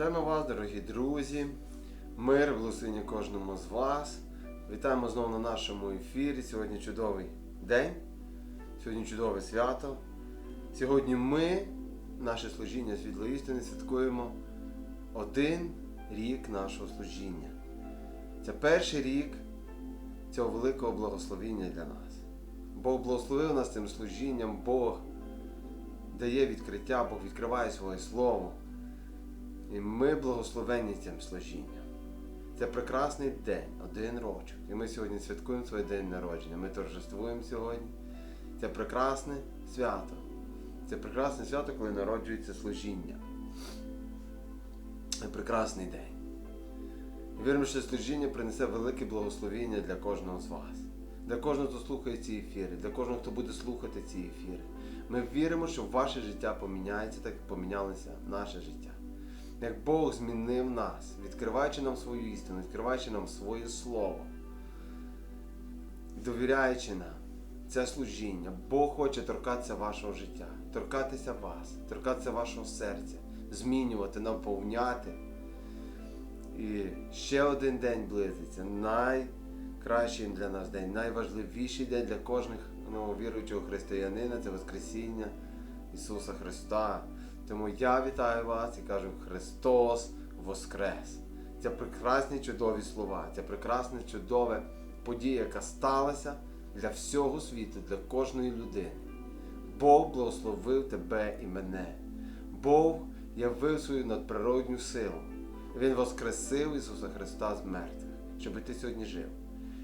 Вітаємо вас, дорогі друзі. Мир, благословення кожному з вас. Вітаємо знову на нашому ефірі. Сьогодні чудовий день, сьогодні чудове свято. Сьогодні ми, наше служіння світло істини, святкуємо один рік нашого служіння. Це перший рік цього великого благословіння для нас. Бог благословив нас цим служінням, Бог дає відкриття, Бог відкриває своє слово. І ми благословені цим служінням. Це прекрасний день, один рочок. І ми сьогодні святкуємо свій день народження. Ми торжествуємо сьогодні. Це прекрасне свято. Це прекрасне свято, коли народжується служіння. Це прекрасний день. Віримо, що служіння принесе велике благословення для кожного з вас, для кожного, хто слухає ці ефіри, для кожного, хто буде слухати ці ефіри. Ми віримо, що ваше життя поміняється, так як помінялося наше життя. Як Бог змінив нас, відкриваючи нам свою істину, відкриваючи нам своє слово, довіряючи нам це служіння, Бог хоче торкатися вашого життя, торкатися вас, торкатися вашого серця, змінювати, наповняти. І ще один день близиться. Найкращий для нас день, найважливіший день для кожних нововіруючого християнина це Воскресіння Ісуса Христа. Тому я вітаю вас і кажу Христос Воскрес. Це прекрасні чудові слова, це прекрасна чудова подія, яка сталася для всього світу, для кожної людини. Бог благословив тебе і мене. Бог явив свою надприродню силу. Він воскресив Ісуса Христа з мертвих, щоб ти сьогодні жив,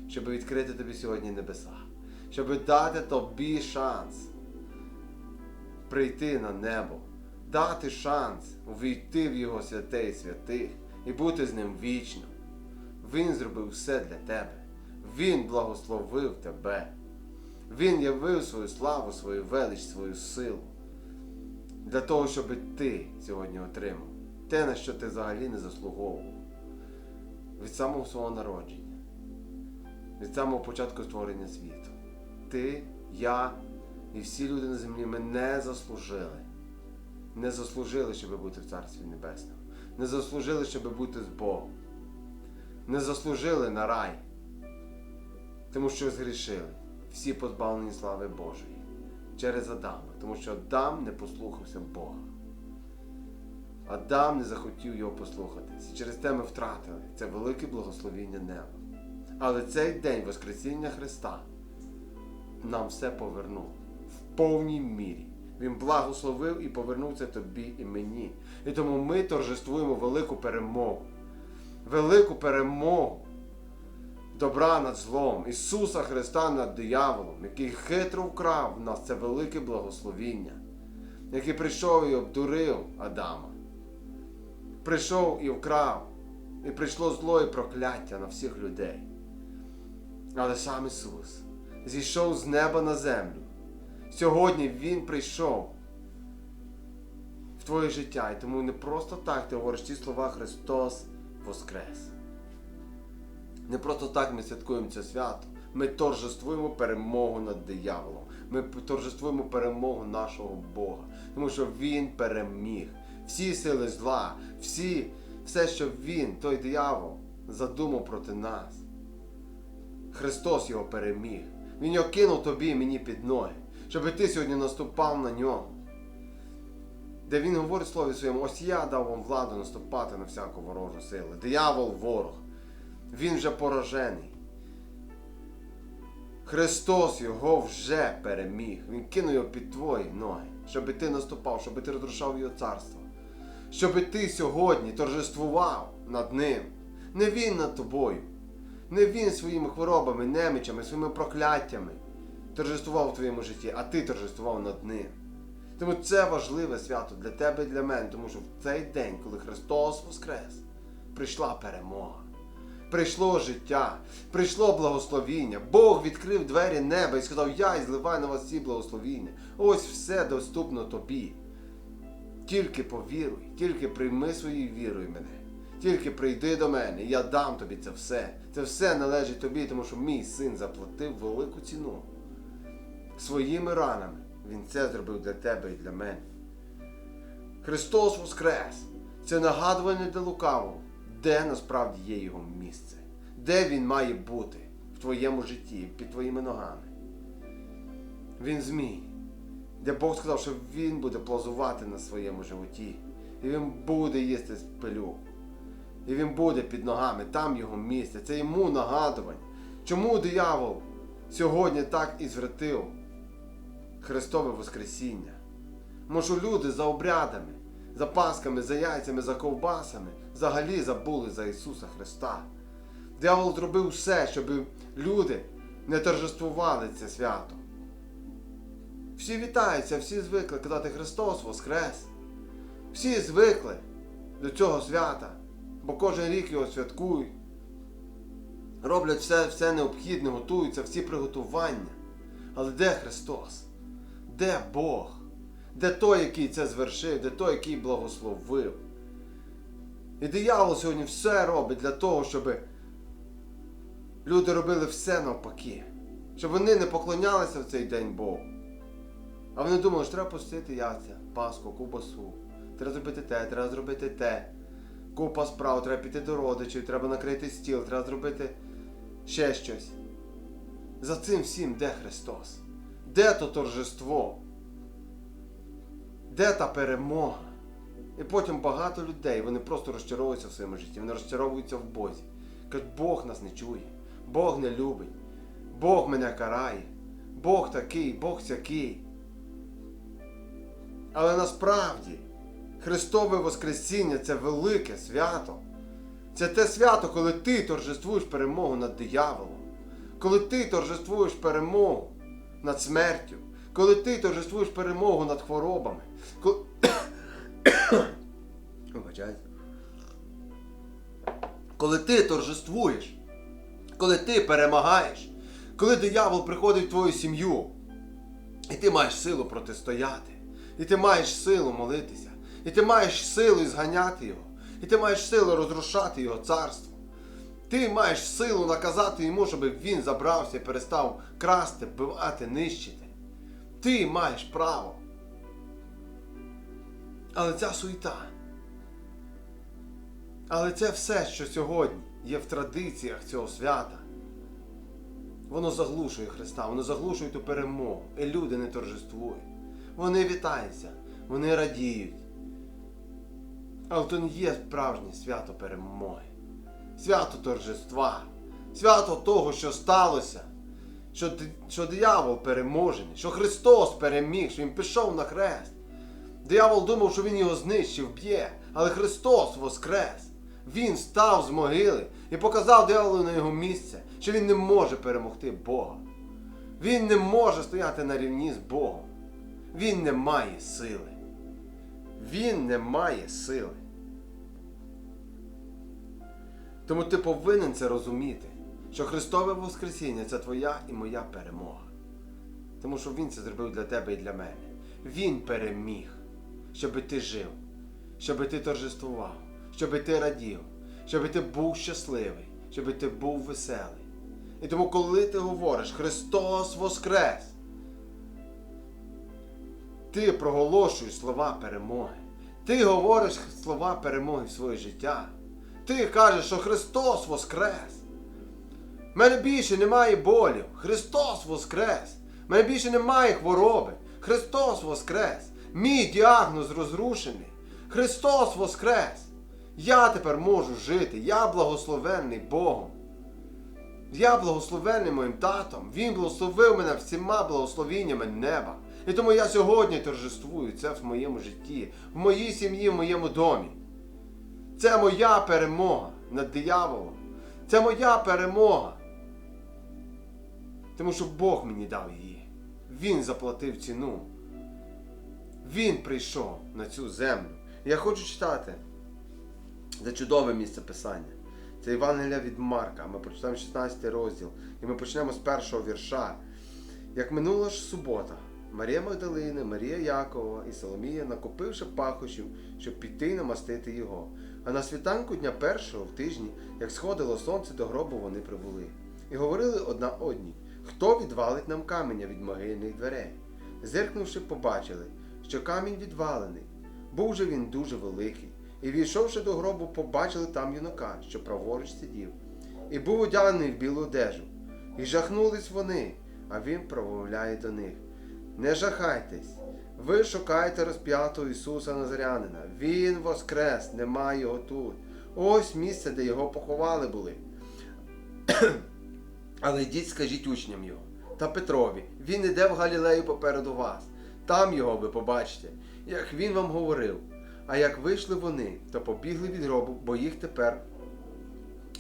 щоб відкрити тобі сьогодні небеса, щоб дати тобі шанс прийти на небо, дати шанс увійти в Його святе і святих і бути з ним вічно. Він зробив все для тебе. Він благословив тебе. Він явив свою славу, свою велич, свою силу для того, щоб ти сьогодні отримав те, на що ти взагалі не заслуговував. Від самого свого народження, від самого початку створення світу. Ти, я і всі люди на землі ми не заслужили. Не заслужили, щоб бути в Царстві Небесному. Не заслужили, щоб бути з Богом. Не заслужили на рай. Тому що згрішили. Всі позбавлені слави Божої через Адама. Тому що Адам не послухався Бога. Адам не захотів його послухатись. І через те ми втратили це велике благословіння неба. Але цей день Воскресіння Христа нам все повернув в повній мірі. Він благословив і повернув це тобі і мені. І тому ми торжествуємо велику перемогу. Велику перемогу добра над злом, Ісуса Христа над дияволом, який хитро вкрав в нас це велике благословіння, який прийшов і обдурив Адама. Прийшов і вкрав, і прийшло зло і прокляття на всіх людей. Але сам Ісус зійшов з неба на землю. Сьогодні Він прийшов в твоє життя. І тому не просто так ти говориш ті слова Христос Воскрес. Не просто так ми святкуємо це свято. Ми торжествуємо перемогу над дияволом. Ми торжествуємо перемогу нашого Бога. Тому що Він переміг. Всі сили зла, всі, все, що Він, той диявол, задумав проти нас. Христос його переміг. Він його кинув тобі і мені під ноги, щоб ти сьогодні наступав на нього. Де він говорить слові своєму, ось я дав вам владу наступати на всяку ворожу силу. Диявол ворог. Він вже поражений. Христос його вже переміг. Він кинув його під твої ноги, щоб ти наступав, щоб ти розрушав його царство. Щоб ти сьогодні торжествував над ним. Не він над тобою. Не він своїми хворобами, немичами, своїми прокляттями торжествував в твоєму житті, а ти торжествував над ним. Тому це важливе свято для тебе і для мене, тому що в цей день, коли Христос Воскрес, прийшла перемога. Прийшло життя, прийшло благословіння. Бог відкрив двері неба і сказав: Я і зливаю на вас всі благословіння. Ось все доступно тобі. Тільки повіруй, тільки прийми своєю вірою мене. Тільки прийди до мене, і я дам тобі це все. Це все належить тобі, тому що мій син заплатив велику ціну. Своїми ранами Він це зробив для тебе і для мене. Христос Воскрес! Це нагадування для лукавого, де насправді є його місце, де він має бути в твоєму житті, під твоїми ногами. Він змій, де Бог сказав, що він буде плазувати на своєму животі, і він буде їсти пилюк. І він буде під ногами, там його місце. Це йому нагадування. Чому диявол сьогодні так і звертив Христове Воскресіння? Що люди за обрядами, за пасками, за яйцями, за ковбасами взагалі забули за Ісуса Христа. Диявол зробив все, щоб люди не торжествували це свято. Всі вітаються, всі звикли казати Христос Воскрес. Всі звикли до цього свята, бо кожен рік його святкують. Роблять все, все необхідне, готуються, всі приготування. Але де Христос? Де Бог? Де той, який це звершив, де той, який благословив? І диявол сьогодні все робить для того, щоб люди робили все навпаки. Щоб вони не поклонялися в цей день Богу. А вони думали, що треба пустити яйця, паску, кубасу. Треба зробити те, треба зробити те. Купа справ, треба піти до родичів, треба накрити стіл, треба зробити ще щось. За цим всім де Христос? Де то торжество? Де та перемога? І потім багато людей, вони просто розчаровуються в своєму житті, вони розчаровуються в Бозі. Кажуть, Бог нас не чує, Бог не любить, Бог мене карає, Бог такий, Бог сякий. Але насправді Христове Воскресіння це велике свято. Це те свято, коли ти торжествуєш перемогу над дияволом, коли ти торжествуєш перемогу над смертю, коли ти торжествуєш перемогу над хворобами. Коли... Коли ти торжествуєш, коли ти перемагаєш, коли диявол приходить в твою сім'ю, і ти маєш силу протистояти, і ти маєш силу молитися, і ти маєш силу зганяти його, і ти маєш силу розрушати його царство. Ти маєш силу наказати йому, щоб він забрався і перестав красти, вбивати, нищити. Ти маєш право. Але ця суєта. Але це все, що сьогодні є в традиціях цього свята. Воно заглушує Христа, воно заглушує ту перемогу. І люди не торжествують. Вони вітаються, вони радіють. Але то не є справжнє свято перемоги. Свято торжества, свято того, що сталося, що, що диявол переможений, що Христос переміг, що Він пішов на хрест. Диявол думав, що він його знищив, б'є, але Христос воскрес. Він став з могили і показав дияволу на його місце, що він не може перемогти Бога. Він не може стояти на рівні з Богом. Він не має сили. Він не має сили. Тому ти повинен це розуміти, що Христове Воскресіння це твоя і моя перемога. Тому що Він це зробив для тебе і для мене. Він переміг, щоби ти жив, щоби ти торжествував, щоби ти радів, щоби ти був щасливий, щоби ти був веселий. І тому, коли ти говориш Христос Воскрес, ти проголошуєш слова перемоги. Ти говориш слова перемоги в своє життя. Ти кажеш, що Христос Воскрес. В мене більше немає болів. Христос Воскрес. В мене більше немає хвороби. Христос Воскрес. Мій діагноз розрушений. Христос Воскрес. Я тепер можу жити. Я благословенний Богом. Я благословений моїм татом. Він благословив мене всіма благословіннями неба. І тому я сьогодні торжествую це в моєму житті, в моїй сім'ї, в моєму домі. Це моя перемога над дияволом. Це моя перемога. Тому що Бог мені дав її. Він заплатив ціну. Він прийшов на цю землю. Я хочу читати. Це чудове місце писання. Це Євангелія від Марка. Ми прочитаємо 16 розділ. І ми почнемо з першого вірша. Як минула ж субота, Марія Магдалина, Марія Якова і Соломія, накопивши пахощів, щоб піти намастити його. А на світанку дня першого в тижні, як сходило сонце до гробу, вони прибули. І говорили одна одній, хто відвалить нам каменя від могильних дверей. Зиркнувши, побачили, що камінь відвалений. Був же він дуже великий. І війшовши до гробу, побачили там юнака, що праворуч сидів, і був одягнений в білу одежу. І жахнулись вони, а він промовляє до них: Не жахайтесь, ви шукаєте розп'ятого Ісуса Назарянина. Він воскрес, немає його тут. Ось місце, де його поховали були. Але йдіть, скажіть учням його та Петрові, він іде в Галілею попереду вас. Там його ви побачите, як він вам говорив. А як вийшли вони, то побігли від гробу, бо їх тепер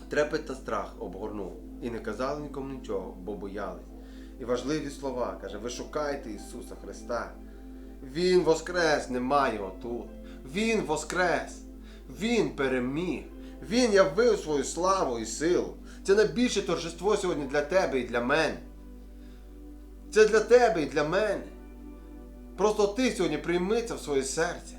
трепет та страх обгорнув. І не казали нікому нічого, бо боялись. І важливі слова, каже, ви шукаєте Ісуса Христа. Він воскрес, немає отут. Він воскрес. Він переміг. Він явив свою славу і силу. Це найбільше торжество сьогодні для тебе і для мене. Це для тебе і для мене. Просто ти сьогодні прийми це в своє серце.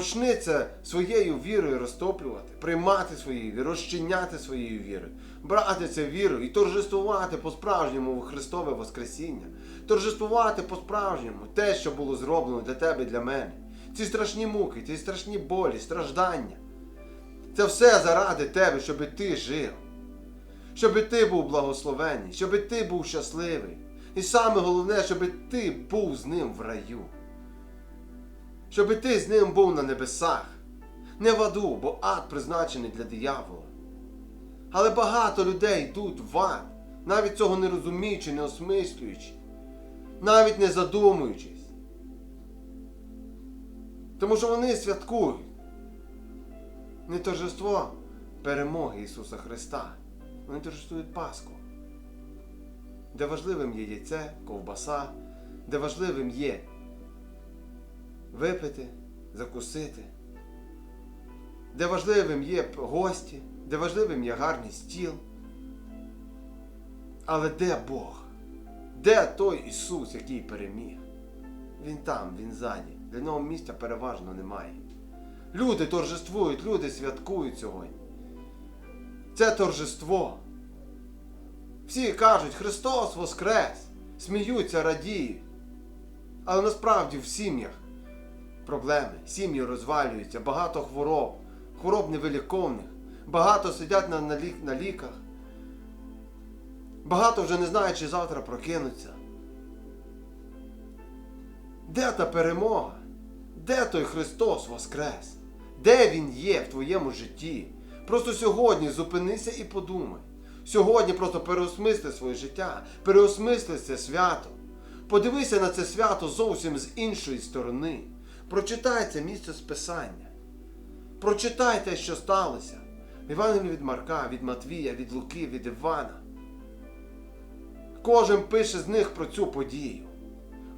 Це своєю вірою розтоплювати, приймати своєю вірою, розчиняти своєю вірою, брати це вірою і торжествувати по-справжньому в Христове Воскресіння, торжествувати по-справжньому те, що було зроблено для тебе і для мене. Ці страшні муки, ці страшні болі, страждання. Це все заради тебе, щоб ти жив, щоб ти був благословений, щоб ти був щасливий. І саме головне, щоб ти був з ним в раю. Щоб ти з ним був на небесах, не в аду, бо ад призначений для диявола. Але багато людей йдуть в ад, навіть цього не розуміючи, не осмислюючи, навіть не задумуючись. Тому що вони святкують не торжество перемоги Ісуса Христа. Вони торжествують Пасху, де важливим є яйце, ковбаса, де важливим є випити, закусити, де важливим є гості, де важливим є гарний стіл. Але де Бог? Де той Ісус, який переміг? Він там, Він ззаді. Для нього місця переважно немає. Люди торжествують, люди святкують сьогодні. Це торжество. Всі кажуть, Христос Воскрес! Сміються, радіють. Але насправді в сім'ях проблеми, сім'ї розвалюються, багато хвороб, хвороб невиліковних, багато сидять на, на, лік, на ліках, багато вже не знають, чи завтра прокинуться. Де та перемога? Де той Христос Воскрес? Де Він є в твоєму житті? Просто сьогодні зупинися і подумай. Сьогодні просто переосмисли своє життя, переосмисли це свято. Подивися на це свято зовсім з іншої сторони. Прочитай це місце з Писання. Прочитай що сталося. В Євангелії від Марка, від Матвія, від Луки, від Івана. Кожен пише з них про цю подію.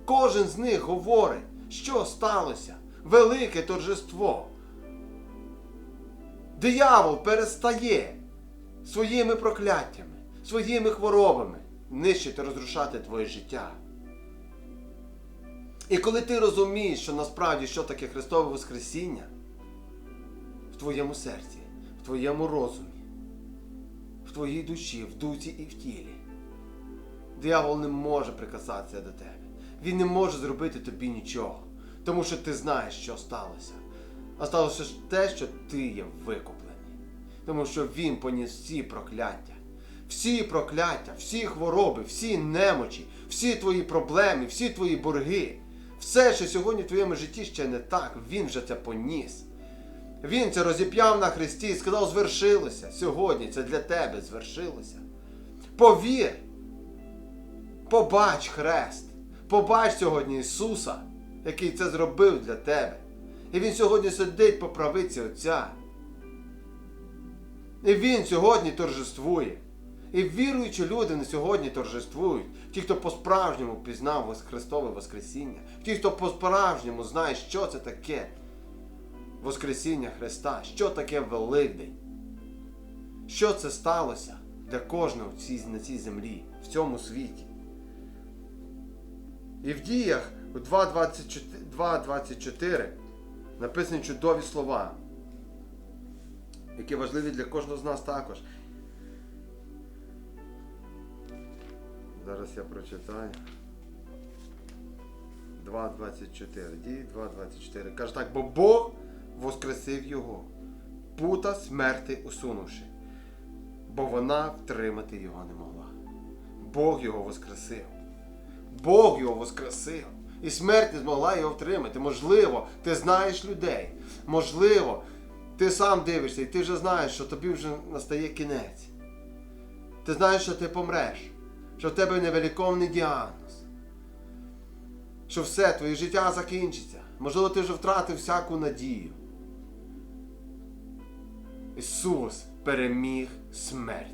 Кожен з них говорить, що сталося. Велике торжество. Диявол перестає своїми прокляттями, своїми хворобами нищити, розрушати твоє життя. І коли ти розумієш, що насправді що таке Христове Воскресіння в твоєму серці, в твоєму розумі, в твоїй душі, в дусі і в тілі, диявол не може прикасатися до тебе. Він не може зробити тобі нічого, тому що ти знаєш, що сталося. А сталося те, що ти є викуплений. Тому що він поніс всі прокляття. Всі прокляття, всі хвороби, всі немочі, всі твої проблеми, всі твої борги. Все, що сьогодні в твоєму житті ще не так, він вже це поніс. Він це розіп'яв на Христі і сказав, звершилося. Сьогодні це для тебе звершилося. Повір, побач хрест, побач сьогодні Ісуса, який це зробив для тебе. І Він сьогодні сидить по правиці Отця. І Він сьогодні торжествує. І віруючі люди на сьогодні торжествують. Ті, хто по-справжньому пізнав Христове Воскресіння, ті, хто по-справжньому знає, що це таке Воскресіння Христа, що таке Великдень. Що це сталося для кожного на цій землі, в цьому світі. І в діях у 2.24 2.24 написані чудові слова, які важливі для кожного з нас також. Зараз я прочитаю. 2.24. Дії 2.24. Каже так, бо Бог воскресив його, пута смерти усунувши, бо вона втримати його не могла. Бог його воскресив. Бог його воскресив. І смерть не змогла його втримати. Можливо, ти знаєш людей. Можливо, ти сам дивишся, і ти вже знаєш, що тобі вже настає кінець. Ти знаєш, що ти помреш, що в тебе невеликовний діагноз, що все, твоє життя закінчиться. Можливо, ти вже втратив всяку надію. Ісус переміг смерть.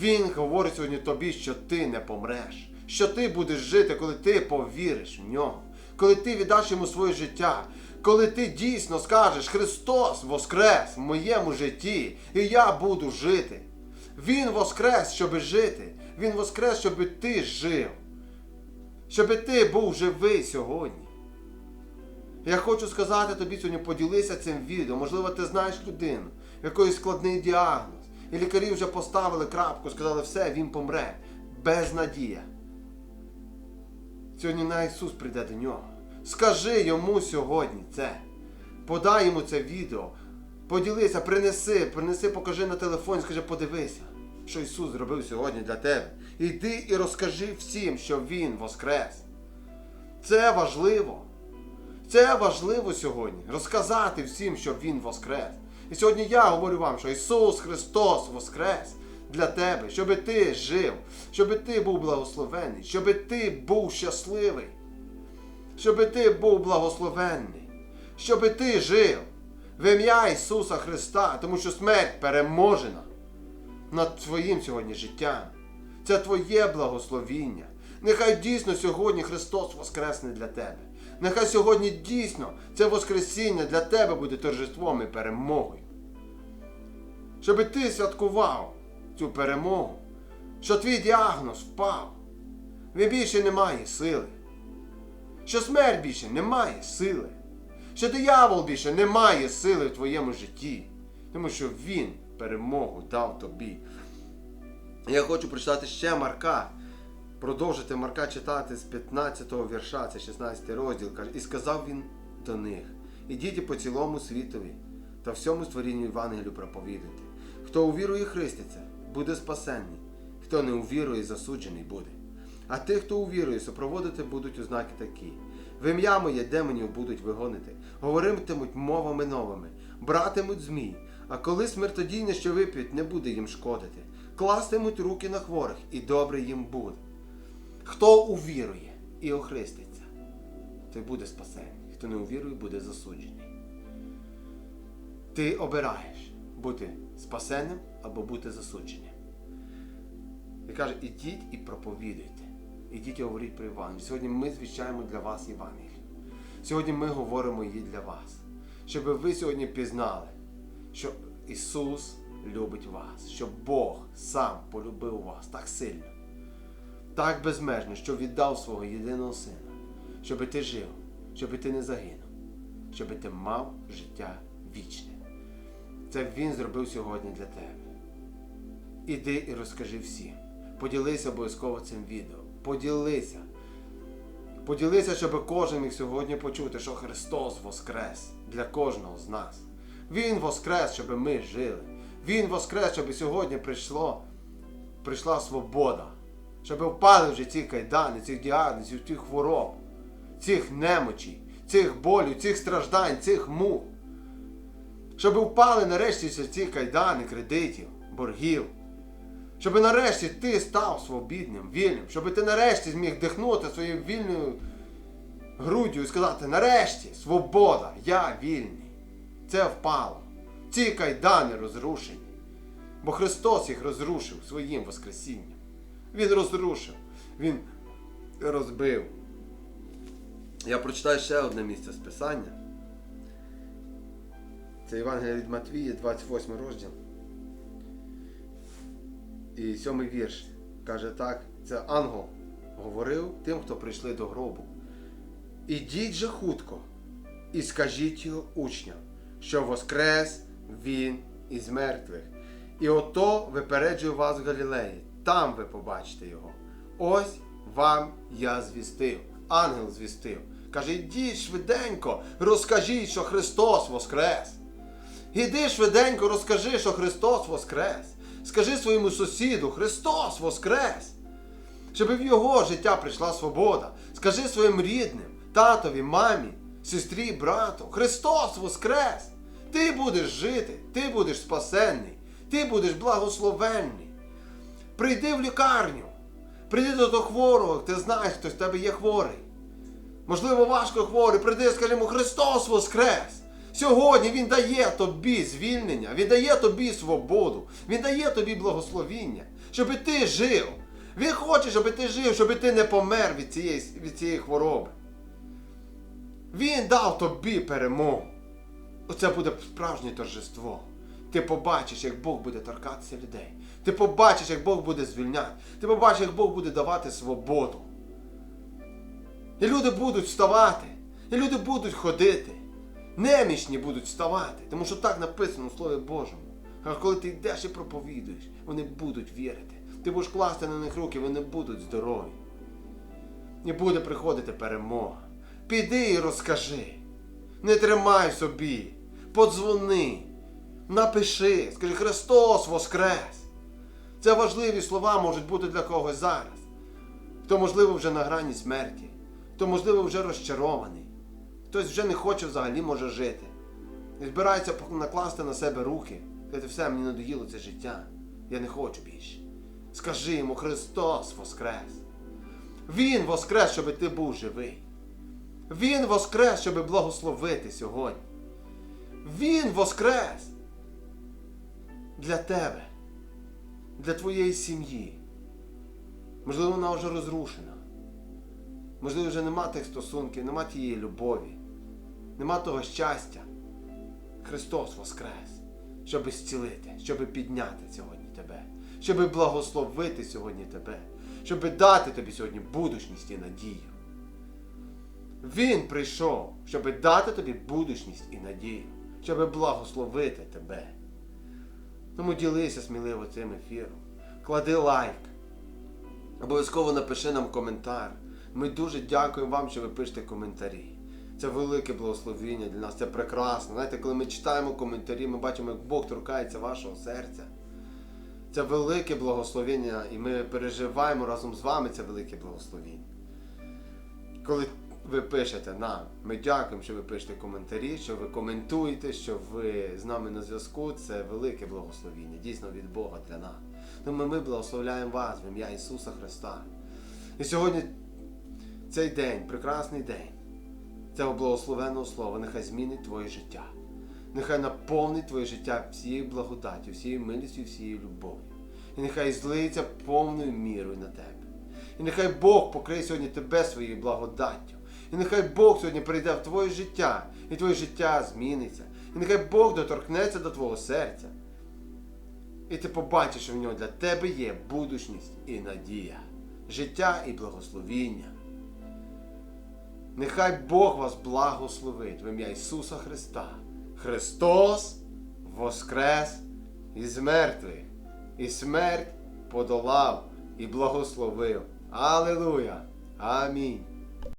Він говорить сьогодні тобі, що ти не помреш, що ти будеш жити, коли ти повіриш в нього, коли ти віддаш йому своє життя, коли ти дійсно скажеш Христос воскрес в моєму житті, і я буду жити. Він воскрес, щоб жити. Він воскрес, щоб ти жив. Щоб ти був живий сьогодні. Я хочу сказати тобі сьогодні, поділися цим відео. Можливо, ти знаєш людину, в якої складний діагноз. І лікарі вже поставили крапку, сказали, все, він помре. Без надія. Сьогодні на Ісус прийде до нього. Скажи йому сьогодні це. Подай йому це відео. Поділися, принеси, принеси, покажи на телефон, скажи, подивися, що Ісус зробив сьогодні для тебе. Іди і розкажи всім, що Він воскрес. Це важливо. Це важливо сьогодні. Розказати всім, що Він воскрес. І сьогодні я говорю вам, що Ісус Христос воскрес для тебе, щоб ти жив, щоб ти був благословений, щоб ти був щасливий, щоб ти був благословенний, щоб ти жив в ім'я Ісуса Христа, тому що смерть переможена над твоїм сьогодні життям. Це твоє благословіння. Нехай дійсно сьогодні Христос воскресне для тебе. Нехай сьогодні дійсно це Воскресіння для тебе буде торжеством і перемогою. Щоб ти святкував цю перемогу, що твій діагноз впав. Він більше не має сили. Що смерть більше не має сили. Що диявол більше не має сили в твоєму житті. Тому що він перемогу дав тобі. Я хочу прочитати ще Марка. Продовжити Марка читати з 15-го вірша, це 16 розділ. І сказав він до них: Ідіть по цілому світові та всьому створінню Євангелію проповідуйте. Хто увірує хреститься, буде спасенний, хто не увірує, засуджений буде. А тих, хто увірує, супроводити будуть ознаки такі. В ім'я моє демонів будуть вигонити, говоритимуть мовами новими, братимуть змій, а коли смертодійне, що вип'ють, не буде їм шкодити, кластимуть руки на хворих, і добре їм буде. Хто увірує і охреститься, той буде спасений. Хто не увірує, буде засуджений. Ти обираєш бути спасенним або бути засудженим. І каже, ідіть і проповідуйте. Ідіть і говоріть про Євангелію. Сьогодні ми звіщаємо для вас Євангелію. Сьогодні ми говоримо її для вас. Щоб ви сьогодні пізнали, що Ісус любить вас, що Бог сам полюбив вас так сильно так безмежно, що віддав свого єдиного сина, щоби ти жив, щоби ти не загинув, щоби ти мав життя вічне. Це Він зробив сьогодні для тебе. Іди і розкажи всім. Поділися обов'язково цим відео. Поділися. Поділися, щоб кожен міг сьогодні почути, що Христос воскрес для кожного з нас. Він воскрес, щоб ми жили. Він воскрес, щоб сьогодні прийшло, прийшла свобода щоб впали вже ці кайдани, цих діагнозів, цих хвороб, цих немочей, цих болів, цих страждань, цих мук. Щоб впали нарешті ці кайдани, кредитів, боргів. Щоб нарешті ти став свобідним, вільним, щоб ти нарешті зміг дихнути своєю вільною груддю і сказати, нарешті, свобода, я вільний. Це впало. Ці кайдани розрушені. Бо Христос їх розрушив своїм Воскресінням. Він розрушив, він розбив. Я прочитаю ще одне місце з Писання. Це Євангелія від Матвія, 28 розділ. І сьомий вірш каже так, це ангел говорив тим, хто прийшли до гробу. Ідіть же хутко і скажіть його учням, що воскрес він із мертвих. І ото випереджую вас в Галілеї там ви побачите його. Ось вам я звістив. Ангел звістив. Каже, йдіть швиденько, розкажіть, що Христос Воскрес. Іди швиденько, розкажи, що Христос Воскрес. Скажи своєму сусіду, Христос Воскрес. Щоб в його життя прийшла свобода. Скажи своїм рідним, татові, мамі, сестрі, брату, Христос Воскрес! Ти будеш жити, ти будеш спасенний, ти будеш благословенний. Прийди в лікарню, прийди до того хворого, ти знаєш, хтось в тебе є хворий. Можливо, важко хворий, прийди і скажи йому Христос Воскрес! Сьогодні Він дає тобі звільнення, Він дає тобі свободу, Він дає тобі благословіння, щоб ти жив. Він хоче, щоб ти жив, щоб ти не помер від цієї, від цієї хвороби. Він дав тобі перемогу. Оце буде справжнє торжество. Ти побачиш, як Бог буде торкатися людей. Ти побачиш, як Бог буде звільняти. Ти побачиш, як Бог буде давати свободу. І люди будуть вставати, і люди будуть ходити. Немічні будуть вставати, тому що так написано у Слові Божому. А коли ти йдеш і проповідуєш, вони будуть вірити. Ти будеш класти на них руки, вони будуть здорові. І буде приходити перемога. Піди і розкажи. Не тримай собі. Подзвони. Напиши, скажи Христос Воскрес. Це важливі слова можуть бути для когось зараз. Хто, можливо, вже на грані смерті, хто, можливо, вже розчарований, хтось вже не хоче взагалі може жити. І збирається накласти на себе руки. Сказати, все, мені надоїло це життя. Я не хочу більше. Скажи йому, Христос Воскрес. Він воскрес, щоб ти був живий. Він воскрес, щоб благословити сьогодні. Він воскрес для тебе, для твоєї сім'ї. Можливо, вона вже розрушена. Можливо, вже нема тих стосунків, нема тієї любові, нема того щастя. Христос воскрес, щоб зцілити, щоб підняти сьогодні тебе, щоб благословити сьогодні тебе, щоб дати тобі сьогодні будучність і надію. Він прийшов, щоб дати тобі будучність і надію, щоб благословити тебе. Тому ділися сміливо цим ефіром. Клади лайк. Обов'язково напиши нам коментар. Ми дуже дякуємо вам, що ви пишете коментарі. Це велике благословіння для нас, це прекрасно. Знаєте, коли ми читаємо коментарі, ми бачимо, як Бог торкається вашого серця. Це велике благословіння, і ми переживаємо разом з вами це велике благословіння. Коли ви пишете нам, ми дякуємо, що ви пишете коментарі, що ви коментуєте, що ви з нами на зв'язку. Це велике благословіння, дійсно від Бога для нас. Тому ми благословляємо вас в ім'я Ісуса Христа. І сьогодні цей день, прекрасний день, цього благословенного слова, нехай змінить твоє життя. Нехай наповнить твоє життя всією благодаттю, всією милістю, всією любов'ю. І нехай злиється повною мірою на тебе. І нехай Бог покриє сьогодні тебе своєю благодаттю. І нехай Бог сьогодні прийде в твоє життя, і твоє життя зміниться. І нехай Бог доторкнеться до твого серця. І ти побачиш, що в нього для тебе є будучність і надія, життя і благословіння. Нехай Бог вас благословить в ім'я Ісуса Христа. Христос воскрес із мертвих, і смерть подолав і благословив. Аллилуйя! Амінь.